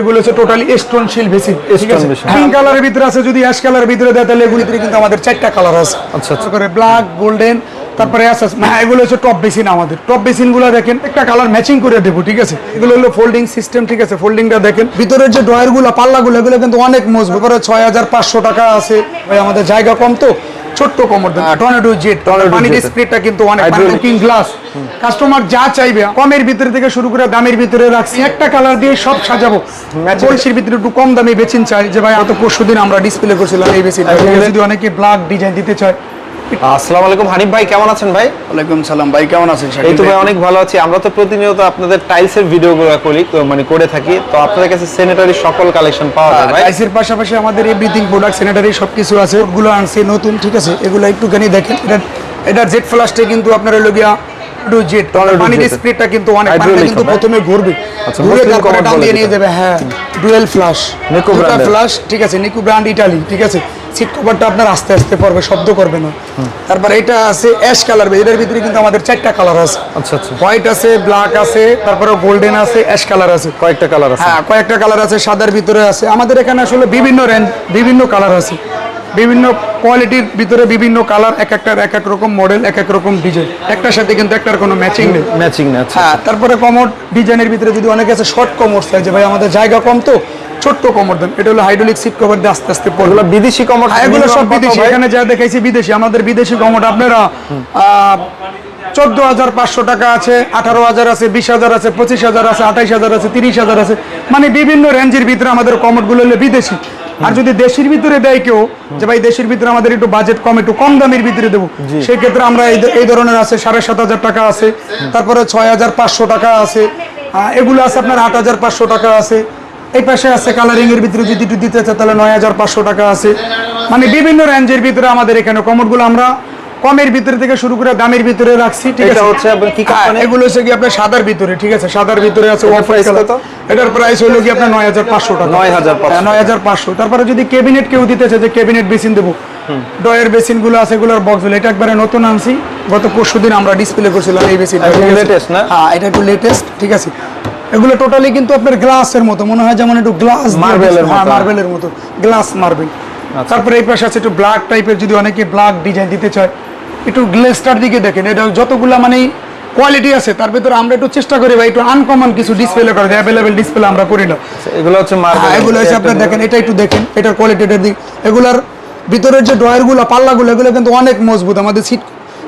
এগুলো হচ্ছে totally stone শিল বেসিক ঠিক আছে? Stone basic। পিঙ্ক কালারের ভিতরে আছে যদি অ্যাশ কালারের ভিতরে দেয় তাহলে এগুলিতে কিন্তু আমাদের চারটা কালার আছে। আচ্ছা। করে ব্ল্যাক গোল্ডেন তারপরে আছে হ্যাঁ এগুলো হচ্ছে টপ বেসিন আমাদের। টপ বেসিনগুলো দেখেন একটা কালার ম্যাচিং করে দেবো ঠিক আছে? এগুলো হলো ফোল্ডিং সিস্টেম ঠিক আছে? ফোল্ডিংটা দেখেন ভিতরের যে ড্রয়ারগুলো পাল্লা গুলো এগুলো কিন্তু অনেক মজবুত। করে ছয় হাজার পাঁচশো টাকা আছে। ভাই আমাদের জায়গা কম তো। ছোট্ট কমর টর্নেডো জেট পানির। স্প্রেটা কিন্তু অনেক। লুকিং গ্লাস কাস্টমার যা চাইবে কমের ভিতরে থেকে শুরু করে দামের ভিতরে রাখছি। একটা কালার দিয়ে সব সাজাবো। পলিসির ভিতরে একটু কম দামে বেচিন চাই। যে ভাই অত পরশু দিন আমরা ডিসপ্লে করছিলাম এই বেশি যদি অনেকে ব্ল্যাক ডিজাইন দিতে চায় আসসালামু আলাইকুম হানিফ ভাই কেমন আছেন ভাই? ওয়ালাইকুম সালাম ভাই কেমন আছেন এই তো ভাই? অনেক ভালো আছি। আমরা তো প্রতিনিয়ত আপনাদের টাইলসের ভিডিওগুলো করি মানে করে থাকি। তো আপনাদের কাছে স্যানিটারি সকল কালেকশন পাওয়া যায় ভাই? টাইসের পাশাপাশি আমাদের এভরিথিং প্রোডাক্ট স্যানিটারি সব কিছু আছে। ওগুলো আনছি নতুন ঠিক আছে? এগুলো একটুখানি দেখেন। এটা এটা জেট ফ্লাশটা কিন্তু আপনার হলো গিয়া টু জেট পানির স্প্রেটা কিন্তু অনেক পানিটা কিন্তু প্রথমে ঘুরবে। আচ্ছা, ঘুরে তারপরে টান দিয়ে নিয়ে। যাবে হ্যাঁ। Dual flush Niko brand flash flush ঠিক আছে নিকো ব্র্যান্ড ইটালি ঠিক আছে। সিট কভারটা আপনার আস্তে আস্তে পড়বে শব্দ করবে না। তারপর এটা আছে অ্যাশ কালার এটার ভিতরে কিন্তু আমাদের চারটা কালার আছে। আচ্ছা আচ্ছা। হোয়াইট আছে ব্ল্যাক আছে তারপরে গোল্ডেন আছে অ্যাশ কালার আছে। কয়েকটা কালার আছে। হ্যাঁ কয়েকটা কালার আছে সাদার ভিতরে আছে। আমাদের এখানে আসলে বিভিন্ন রেঞ্জ বিভিন্ন কালার আছে। বিভিন্ন কোয়ালিটির ভিতরে বিভিন্ন কালার এক একটার এক এক রকম মডেল এক এক রকম ডিজাইন একটার সাথে কিন্তু একটার কোনো ম্যাচিং নেই। ম্যাচিং না আচ্ছা হ্যাঁ তারপরে কমর ডিজাইনের ভিতরে যদি অনেকে আছে শর্ট কমর চাই যে ভাই আমাদের জায়গা কম তো ছোট্ট কমর দেন। এটা হলো হাইড্রোলিক সিট কভার দিয়ে আস্তে আস্তে পড়বে। বিদেশি কমর হ্যাঁ, এগুলো সব বিদেশি। এখানে যা দেখাইছি বিদেশি। আমাদের বিদেশি কমোড আপনারা চোদ্দ হাজার পাঁচশো টাকা আছে আঠারো হাজার আছে বিশ হাজার আছে পঁচিশ হাজার আছে আঠাইশ হাজার আছে তিরিশ হাজার আছে। মানে বিভিন্ন রেঞ্জের ভিতরে আমাদের কমোডগুলো হলো বিদেশি। আর যদি দেশের ভিতরে দেয় কেউ যে ভাই দেশের ভিতরে আমাদের একটু বাজেট কম একটু কম দামের ভিতরে দেবো। সেক্ষেত্রে আমরা এই ধরনের আছে সাড়ে সাত হাজার টাকা আছে তারপরে ছয় হাজার পাঁচশো টাকা আছে এগুলো আছে আপনার আট হাজার পাঁচশো টাকা আছে। এই পাশে আছে কালারিং এর ভিতরে যদি একটু দিতে চায় তাহলে নয় হাজার পাঁচশো টাকা আছে। মানে বিভিন্ন রেঞ্জের ভিতরে আমাদের এখানে কমরগুলো আমরা কমের ভিতরে থেকে শুরু করে দামের ভিতরে রাখছি ঠিক এটা আছে? হচ্ছে কি হ্যাঁ, company? এগুলো হচ্ছে কি আপনার সাদার ভিতরে ঠিক আছে? সাদার ভিতরে আছে price color। কত? এটার প্রাইস হলো কি আপনার নয় হাজার পাঁচশো টাকা। 9,500 নয় হাজার পাঁচশো। তারপরে যদি ক্যাবিনেট কেউ দিতে চায় যে ক্যাবিনেট বেসিন দেবো ডয়ের বেসিনগুলো আছে এগুলোর বক্সগুলো এটা একবারে নতুন আনছি। গত পরশু দিন আমরা ডিসপ্লে করছিলাম এই বেসিন একদম latest না? হ্যাঁ এটা একটু লেটেস্ট ঠিক আছে? এগুলো টোটালি কিন্তু আপনার গ্লাসের মতো মনে হয় যেমন একটু গ্লাস এর মতো। মার্বেলের মতো। গ্লাস মার্বেল তারপরে এই পাশে আছে একটু ব্ল্যাক টাইপের যদি অনেকে ব্ল্যাক ডিজাইন দিতে চায় একটু গ্লেসটার দিকে দেখেন। এটা যতগুলা মানে কোয়ালিটি আছে তার ভিতরে আমরা একটু চেষ্টা করি ভাই একটু আনকমন কিছু ডিসপ্লে করে অ্যাভেলেবেল ডিসপ্লে আমরা করি না। এগুলো হচ্ছে মার্বেল হ্যাঁ, এগুলো হচ্ছে আপনারা দেখেন এটা একটু দেখেন এটার কোয়ালিটিটার দিক এগুলার ভিতরের যে ড্রয়ারগুলো পাল্লাগুলো এগুলো কিন্তু অনেক মজবুত। আমাদের সিট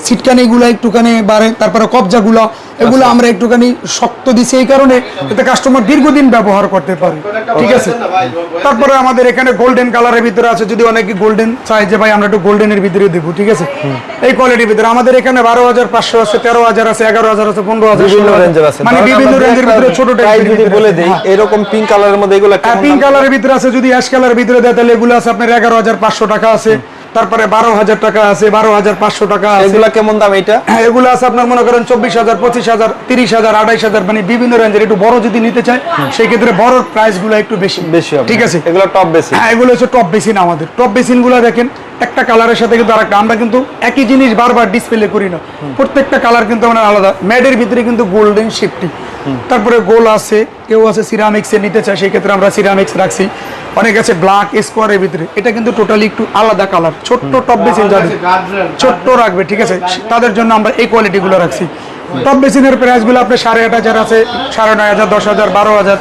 সিটকানিগুলো একটুখানি বাড়ে তারপরে কবজাগুলো এগুলো আমরা একটুখানি শক্ত দিছি এই কারণে এতে কাস্টমার দীর্ঘদিন ব্যবহার করতে পারে। ঠিক আছে? তারপরে আমাদের এখানে গোল্ডেন কালারের ভিতরে আছে যদি অনেকে গোল্ডেন চাই যে ভাই আমরা একটু গোল্ডেনের ভিতরে দেবো। ঠিক আছে? এই কোয়ালিটির ভিতরে। আমাদের এখানে বারো হাজার পাঁচশো আছে তেরো হাজার আছে এগারো হাজার আছে পনেরো হাজার মানে বিভিন্ন রেঞ্জের ভিতরে ছোট বলে দেই হ্যাঁ। এরকম পিঙ্ক কালারের মধ্যে এগুলো পিঙ্ক কালারের ভিতরে আছে যদি অ্যাশ কালারের ভিতরে দেয় তাহলে এগুলো আছে আপনার এগারো হাজার পাঁচশো টাকা আছে। তারপরে বারো হাজার টাকা আছে বারো হাজার পাঁচশো টাকা এগুলা কেমন দাম এটা হ্যাঁ এগুলো আছে আপনার মনে করেন চব্বিশ হাজার পঁচিশ হাজার তিরিশ হাজার আঠাইশ হাজার মানে বিভিন্ন রেঞ্জের একটু বড় যদি নিতে চাই সেই ক্ষেত্রে বড় প্রাইসগুলো একটু বেশি। বেশি হবে। ঠিক আছে? এগুলো টপ বেশি। হ্যাঁ এগুলো হচ্ছে টপ বেসিন আমাদের। টপ বেসিনগুলো দেখেন একটা কালারের সাথে কিন্তু আরেকটা। আমরা কিন্তু একই জিনিস বারবার ডিসপ্লে করি না। প্রত্যেকটা কালার কিন্তু আমরা আলাদা। ম্যাডের ভিতরে কিন্তু গোল্ডেন শিফটি তারপরে গোল আছে কেউ আছে সিরামিক্স নিতে চায় সেই ক্ষেত্রে আমরা সিরামিক্স রাখছি। অনেক আছে ব্ল্যাক স্কোয়ারের ভিতরে। এটা কিন্তু টোটালি একটু আলাদা কালার ছোট্ট টপ বেসিন যাদের ছোট্ট রাখবে ঠিক আছে? তাদের জন্য আমরা এই কোয়ালিটি গুলো রাখছি। টপ বেসিনের প্রাইসগুলো আপনার সাড়ে আট হাজার আছে সাড়ে নয় হাজার দশ হাজার বারো হাজার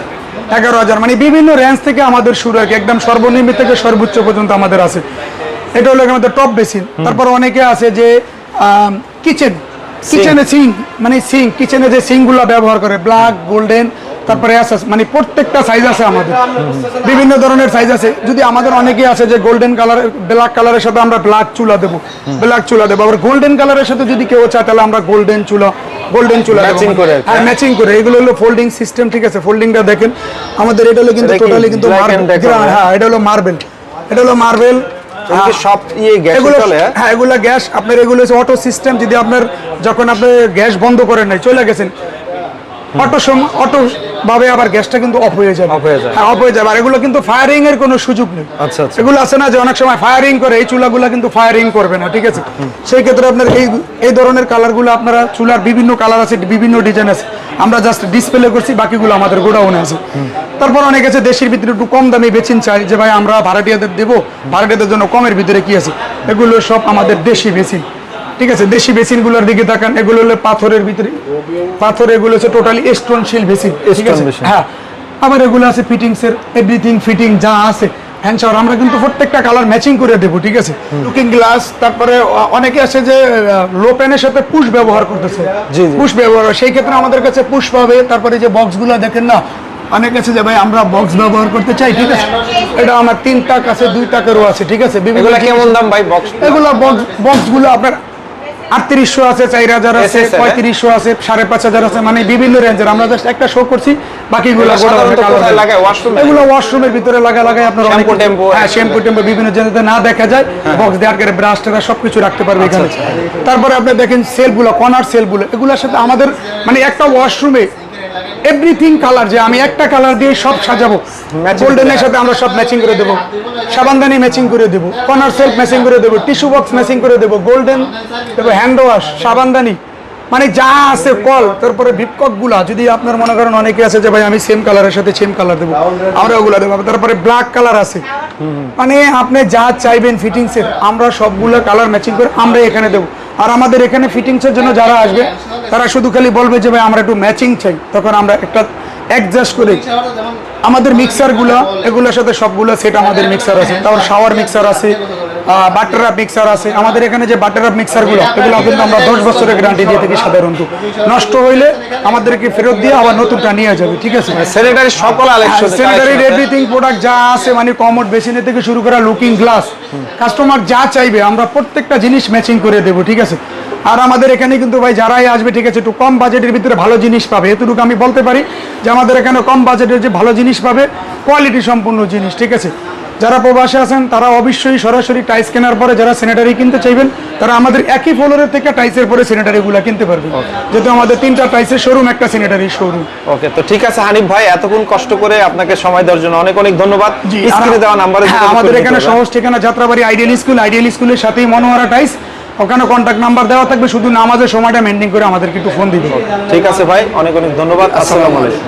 এগারো হাজার। মানে বিভিন্ন রেঞ্জ থেকে আমাদের শুরু হয় একদম সর্বনিম্ন থেকে সর্বোচ্চ পর্যন্ত আমাদের আছে। এটা হলো আমাদের টপ বেসিন তারপর অনেকে আছে যে কিচেন কিচেনে সিং মানে সিং কিচেনে যে সিংগুলা ব্যবহার করে ব্ল্যাক গোল্ডেন তারপরে আছে মানে প্রত্যেকটা সাইজ আছে আমাদের। বিভিন্ন ধরনের সাইজ আছে। যদি আমাদের অনেকে আছে যে গোল্ডেন কালার ব্ল্যাক কালারের সাথে আমরা ব্ল্যাক চুলা দেবো ব্ল্যাক চুলা দেবো। আবার গোল্ডেন কালারের সাথে যদি কেউ চায় তাহলে আমরা গোল্ডেন চুলা গোল্ডেন চুলা ম্যাচিং করে আর হ্যাঁ। ম্যাচিং করে। এগুলো হলো ফোল্ডিং সিস্টেম ঠিক আছে? ফোল্ডিংটা দেখেন। আমাদের এটা হলো কিন্তু টোটালি কিন্তু হ্যাঁ এটা হলো মার্বেল এটা হলো মার্বেল সব ইয়ে গ্যাস চলে হ্যাঁ? হ্যাঁ এগুলো গ্যাস আপনার এগুলো হচ্ছে অটো সিস্টেম যদি আপনার যখন আপনি গ্যাস বন্ধ করেন নাই চলে গেছেন। অটো সময় অটো ভাবে আবার গ্যাসটা কিন্তু অফ হয়ে যাবে। Off হয়ে। হ্যাঁ অফ হয়ে যাবে। আর এগুলো কিন্তু ফায়ারিং এর কোনো সুযোগ নেই। আচ্ছা, আচ্ছা। এগুলো আছে না যে অনেক সময় ফায়ারিং করে এই চুলাগুলো কিন্তু ফায়ারিং করবে না ঠিক আছে? সেই ক্ষেত্রে আপনার এই এই ধরনের কালারগুলো আপনারা চুলার বিভিন্ন কালার আছে বিভিন্ন ডিজাইন আছে। আমরা জাস্ট ডিসপ্লে করছি বাকিগুলো আমাদের গোডাউনে আছে। তারপর অনেক আছে দেশের ভিতরে একটু কম দামে বেচিন চাই যে ভাই আমরা ভাড়াটিয়াদের দেবো ভাড়াটিয়াদের জন্য কমের ভিতরে কি আছে? এগুলো সব আমাদের দেশি বেসিন ঠিক আছে দেশি বেসিনগুলোর দিকে তাকান এগুলো হলো পাথরের ভিতরে। পাথর এগুলো হচ্ছে টোটালি স্টোন শিল বেসিন ঠিক আছে? হ্যাঁ। আবার এগুলো আছে ফিটিংস এর এভরিথিং ফিটিং যা আছে হ্যান্ড শাওয়ার আমরা কিন্তু প্রত্যেকটা কালার ম্যাচিং করে দেবো ঠিক আছে? লুকিং গ্লাস তারপরে অনেকে আছে যে লো প্যানের সাথে পুশ ব্যবহার করতেছে। পুশ ব্যবহার সেই ক্ষেত্রে আমাদের কাছে পুশ পাবে তারপরে যে বক্সগুলো দেখেন না অনেক আছে যে ভাই আমরা বক্স ব্যবহার করতে চাই ঠিক আছে? এটা আমার তিন টাক আছে দুই টাকারও আছে ঠিক আছে? এগুলা কেমন দাম ভাই বক্স এগুলো বক্স বক্সগুলো আপনার আটত্রিশশো আছে চার হাজার আছে পঁয়ত্রিশশো আছে সাড়ে পাঁচ হাজার আছে মানে বিভিন্ন রেঞ্জের। আমরা জাস্ট একটা শো করছি বাকিগুলো এগুলো ওয়াশরুমের ভিতরে লাগা লাগায় আপনার হ্যাঁ শ্যাম্পু টেম্পু বিভিন্ন জায়গাতে না দেখা যায় বক্স ব্রাশ টেরা সবকিছু রাখতে পারবে এখানে। তারপরে আপনি দেখেন সেলগুলো কনার সেলগুলো এগুলোর সাথে আমাদের মানে একটা ওয়াশরুমে এভরিথিং কালার যে আমি একটা কালার দিয়ে সব সাজাবো। গোল্ডেনের সাথে আমরা সব ম্যাচিং করে দেবো। সাবানদানি ম্যাচিং করে দেবো। কর্নার সেলফ ম্যাচিং করে দেবো। টিস্যু বক্স ম্যাচিং করে দেবো। গোল্ডেন দেবো হ্যান্ড ওয়াশ সাবানদানি। মানে যা আছে কল তারপরে ভিপককগুলা যদি আপনার মনে করেন অনেকে আছে যে ভাই আমি সেম কালারের সাথে সেম কালার দেবো। আমরা ওগুলা দেবো। তারপরে ব্ল্যাক কালার আছে। মানে আপনি যা চাইবেন ফিটিংসের আমরা সবগুলো কালার ম্যাচিং করে আমরা এখানে দেবো। আর আমাদের এখানে ফিটিংসের জন্য যারা আসবে, তারা শুধু খালি বলবে যে, ভাই, আমরা একটু ম্যাচিং চাই। তখন আমরা একটা অ্যাডজাস্ট করে আমাদের মিক্সারগুলো এগুলোর সাথে সবগুলো সেট আমাদের মিক্সার আছে। তারপর শাওয়ার মিক্সার আছে। বাটার আপ মিক্সার আছে। আমাদের এখানে যে বাটার আপ মিক্সারগুলো এগুলো কিন্তু আমরা দশ বছরের গ্যারান্টি দিয়ে থাকি সাধারণত। নষ্ট হইলে আমাদেরকে ফেরত দিয়ে আবার নতুনটা নিয়ে যাবে ঠিক আছে? স্যানিটারি সকল আলেকশন স্যানিটারি এভরিথিং প্রোডাক্ট যা আছে মানে কমোড বেসিনে থেকে শুরু করা লুকিং গ্লাস কাস্টমার যা চাইবে আমরা প্রত্যেকটা জিনিস ম্যাচিং করে দেবো ঠিক আছে? আর আমাদের এখানে কিন্তু ভাই যারাই আসবে ঠিক আছে একটু কম বাজেটের ভিতরে ভালো জিনিস পাবে। এতটুকু আমি বলতে পারি যে আমাদের এখানে কম বাজেটের যে ভালো জিনিস পাবে কোয়ালিটি সম্পূর্ণ জিনিস ঠিক আছে? যারা প্রবাসে আছেন তারা অবশ্যই সরাসরি টাইস কেনার পরে যারা স্যানিটারি কিনতে চাইবেন তারা আমাদের একই ফ্লোরের থেকে টাইসের পরে স্যানিটারিগুলো কিনতে পারবে যেহেতু আমাদের তিনটা টাইসের শোরুম একটা স্যানিটারি শোরুম ওকে তো ঠিক আছে হানিফ ভাই এতক্ষণ কষ্ট করে আপনাকে সময় দেওয়ার জন্য অনেক অনেক ধন্যবাদ। স্ক্রিনে দেওয়া নাম্বারে হ্যাঁ, আমাদের এখানে সহজ ঠিকানা যাত্রাবাড়ি আইডিয়াল স্কুল আইডিয়াল স্কুলের সাথেই মনোয়ারা টাইস ওখানে কন্ট্যাক্ট নাম্বার দেওয়া থাকবে শুধু নামাজের সময়টা মেনটেন করে আমাদেরকে একটু ফোন দিবে। ঠিক আছে ভাই অনেক অনেক ধন্যবাদ আসসালামু আলাইকুম।